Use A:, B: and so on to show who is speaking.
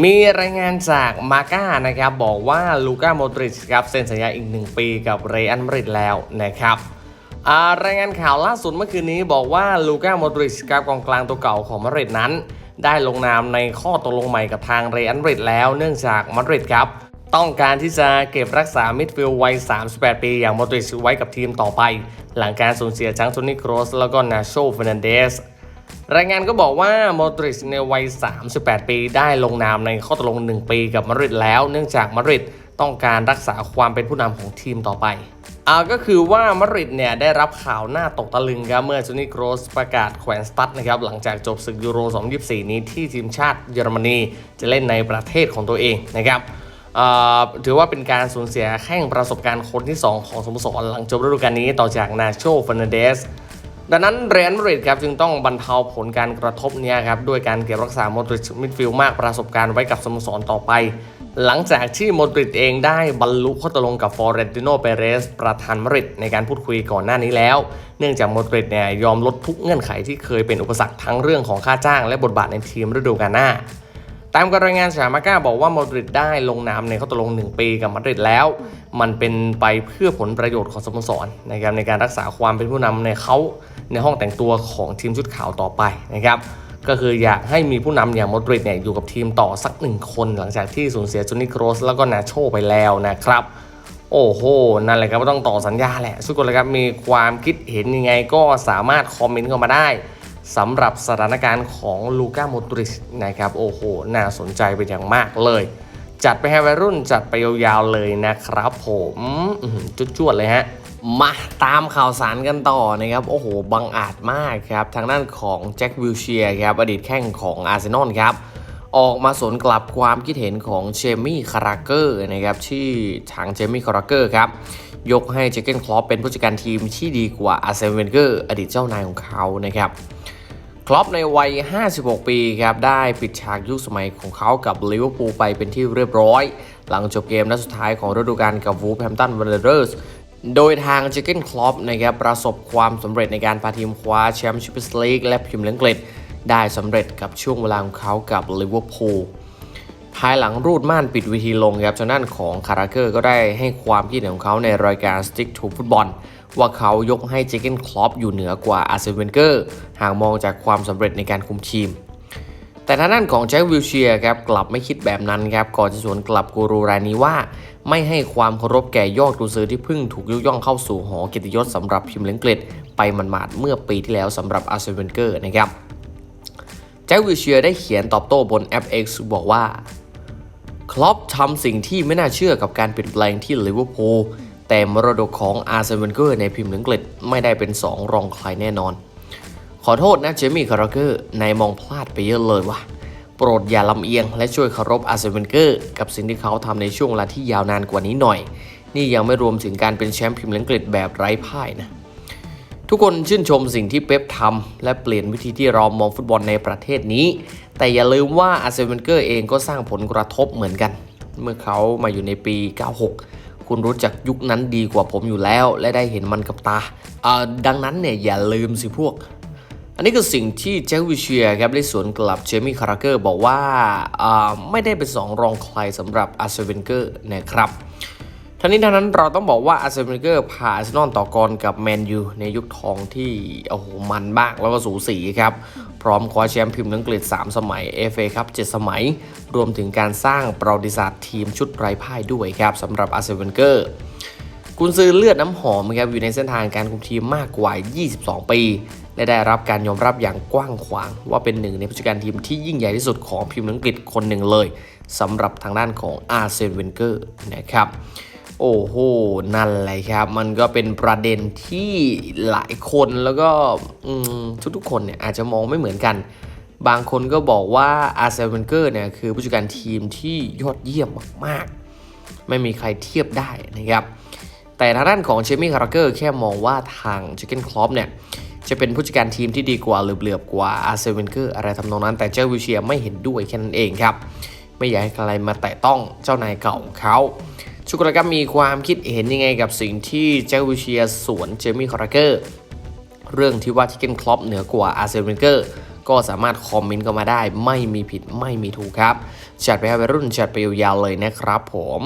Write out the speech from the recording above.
A: มีรายงานจากมาก้านะครับบอกว่าลูก้าโมดริชครับเซ็นสัญญาอีก 1 ปีกับเรอัลมาดริดแล้วนะครับรายงานข่าวล่าสุดเมื่อคืนนี้บอกว่าลูก้าโมดริชครับกองกลางตัวเก่าของมาดริดนั้น ได้ลงนามในข้อตกลงใหม่กับทางเรอัลมาดริดแล้วเนื่องจากมาดริดครับ ต้องการที่จะเก็บรักษามิดฟิลด์วัย 38 ปี อย่างโมดริชไว้กับทีมต่อไป หลังการสูญเสียจังโทนี่โครสแล้วก็นาโชเฟรนันเดส รายงานก็บอกว่าโมดริชในวัย 38 ปีได้ลงนามในข้อตกลง 1 ปีกับมาริดแล้ว เนื่องจากมาริดต้องการรักษาความเป็นผู้นำของทีมต่อไปอ่าก็คือว่ามาริดเนี่ยได้รับข่าวหน้าตกตะลึงครับเมื่อจูนี่โครสประกาศแขวนสตั๊ดนะครับหลังจากจบศึกยูโร 2024 นี้ที่ทีมชาติเยอรมนีจะเล่นในประเทศของตัวเองนะครับถือว่าเป็นการสูญเสียแข้งประสบการณ์คนที่ 2 ของสโมสรหลังจบฤดูกาลนี้ต่อจากนาโชเฟอนเดส ดังนั้นเรอัลมาดริดครับจึงต้องบรรเทาผลการกระทบเนี้ครับด้วยการเก็บรักษาโมดริชมิดฟิลด์มากประสบการณ์ไว้กับสโมสรต่อไป หลังจากที่โมดริดเองได้บรรลุข้อตกลงกับฟอร์เรนติโนเปเรส ประธานมาดริดในการพูดคุยก่อนหน้านี้แล้ว เนื่องจากโมดริดเนี่ยยอมลดทุกเงื่อนไขที่เคยเป็นอุปสรรคทั้งเรื่องของค่าจ้างและบทบาทในทีมฤดูกาลหน้า ตามการรายงานจากมาก้าบอกว่าโมดริดได้ลงนามในข้อตกลง 1 ปีกับมาดริดแล้ว มันเป็นไปเพื่อผลประโยชน์ของสโมสรนะครับในการรักษาความเป็นผู้นำในเขาในห้องแต่งตัวของทีมชุดขาวต่อไปนะครับก็คืออยากให้มีผู้นำอย่างโมดริดเนี่ยอยู่กับทีมต่อสักหนึ่งคนหลังจากที่สูญเสียจูนิโครสแล้วก็นาโชไปแล้วนะครับ โอ้โห นั่นแหละครับว่ต้องต่อสัญญาแหละทุกคนเลยครับมีความคิดเห็นยังไงก็สามารถคอมเมนต์เข้ามาได้ สำหรับสถานการณ์ของลูก้าโมตริชนะครับโอ้โห น่าสนใจเป็นอย่างมากเลย จัดไปให้วัยรุ่นจัดไปยาวๆเลยนะครับผมอื้อหือจวดๆเลยฮะ มาตามข่าวสารกันต่อนะครับ โอ้โห บังอาจมากครับ ทางด้านของแจ็ควิลเชียครับ อดีตแข้งของอาร์เซนอลครับ ออกมาสวนกลับความคิดเห็นของเจมี่คาราเกอร์นะครับที่ทางเจมี่คาราเกอร์ครับยกให้เจเกนคลอปเป็นผู้จัดการทีมที่ดีกว่าอาร์เซนเวนเกอร์อดีตเจ้านายของเขานะครับคลอปในวัย 56 ปีครับได้ปิดฉากยุคสมัยของเขากับลิเวอร์พูลไปเป็นที่เรียบร้อย หลังจบเกมนัดสุดท้ายของฤดูกาลกับวูฟแฮมตันวันเดอร์สโดยทางเจเกนคลอปนะครับประสบความสำเร็จในการพาทีมคว้าแชมป์ชมเปี้ยนส์ลีกและพรีเมียร์ลีกอังกฤษ ได้สำเร็จกับช่วงเวลาของเขากับลิเวอร์พูลภายหลังรูดม่านปิดวิธีลงครับทางด้านของคาราเกอร์ก็ได้ให้ความคิดเห็นของเขาในรายการ Stick to Football ว่าเขายกให้เจเกนคลอปอยู่เหนือกว่าอาร์เซนเวนเกอร์หากมองจากความสำเร็จในการคุมทีม แต่ทางด้านของแจ็ควิลเชียครับกลับไม่คิดแบบนั้นครับก่อนจะสวนกลับกูรูรายนี้ว่า ไม่ให้ความเคารพแก่ยอดกุนซือที่เพิ่งถูกยกย่องเข้าสู่หอเกียรติยศสำหรับพิมพ์เลงเกฤษไปหมาดเมื่อปีที่แล้วสำหรับอาร์เซนเวนเกอร์นะครับ จ็ควิลเชียร์ได้เขียนตอบโต้บนแอป X บอกว่า คลอปทำสิ่งที่ไม่น่าเชื่อกับการเปลี่ยนแปลงที่ลิเวอร์พูลแต่มรดกของอาร์เซนเวนเกอร์ในพรีเมียร์ลีกอังกฤษไม่ได้เป็น2รองใครแน่นอน ขอโทษนะเจมี่คาราเกอร์นายมองพลาดไปเยอะเลยว่ะ โปรดอย่าลำเอียงและช่วยเคารพอาร์เซนเวนเกอร์กับสิ่งที่เขาทำในช่วงเวลาที่ยาวนานกว่านี้หน่อย นี่ยังไม่รวมถึงการเป็นแชมป์พรีเมียร์ลีกอังกฤษแบบไร้พ่ายนะ ทุกคนชื่นชมสิ่งที่เป๊ปทำและเปลี่ยนวิธีที่เรามองฟุตบอลในประเทศนี้ แต่อย่าลืมว่าอาร์เซนเวนเกอร์เองก็สร้างผลกระทบเหมือนกัน เมื่อเขามาอยู่ในปี 96 คุณรู้จักยุคนั้นดีกว่าผมอยู่แล้ว และได้เห็นมันกับตาอ่าดังนั้นเนี่ยอย่าลืมสิพวก อันนี้คือสิ่งที่แจ็ควิเชียร์ครับได้สวนกลับเจมี่คาราเกอร์บอกว่าอ่าไม่ได้เป็นสองรองใครสำหรับอาร์เซนเวนเกอร์นะครับ ทั้งนี้ทั้งนั้นเราต้องบอกว่าอาร์เซนเวนเกอร์พาอาร์เซนอลต่อกรกับแมนยูในยุคทองที่โอ้โหมันมากแล้วก็สูสีครับ พร้อมคว้าแชมป์พรีเมียร์ลีกอังกฤษ 3 สมัย FA ครับ 7 สมัย รวมถึงการสร้างประวัติศาสตร์ทีมชุดไร้พ่ายด้วยครับสำหรับอาร์เซนเวนเกอร์กุนซือเลือดน้ำหอมครับอยู่ในเส้นทางการคุมทีมมากกว่า 22 ปี และได้รับการยอมรับอย่างกว้างขวาง ว่าเป็นหนึ่งในผู้จัดการทีมที่ยิ่งใหญ่ที่สุดของพรีเมียร์ลีกอังกฤษคนหนึ่งเลยสำหรับทางด้านของอาร์เซนเวนเกอร์นะครับ โอ้โห นั่นแหละครับ มันก็เป็นประเด็นที่หลายคนแล้วก็ทุกๆคนเนี่ยอาจจะมองไม่เหมือนกัน บางคนก็บอกว่าอาร์เซนเวนเกอร์เนี่ยคือผู้จัดการทีมที่ยอดเยี่ยมมากๆ ไม่มีใครเทียบได้นะครับ แต่ทางด้านของเชมี่คาราเกอร์แค่มองว่าทางเจเกนคลอปเนี่ยจะเป็นผู้จัดการทีมที่ดีกว่าหรือเหลือบกว่าอาร์เซนเวนเกอร์อะไรทำนองนั้น แต่เจ้าวิเชียไม่เห็นด้วยแค่นั้นเองครับ ไม่อยากให้ใครมาแตะต้องเจ้านายเก่าของเขา ชุกรครับมีความคิดเห็นยังไงกับสิ่งที่เจ้าวิเชียสวนเจมี่คาราเกอร์ เรื่องที่ว่าที่เกนคลอปเหนือกว่าอาร์เซนเวนเกอร์ก็สามารถคอมเมนต์กันมาได้ ไม่มีผิดไม่มีถูกครับ จัดไปให้วัยรุ่นจัดไปยาวๆเลยนะครับผม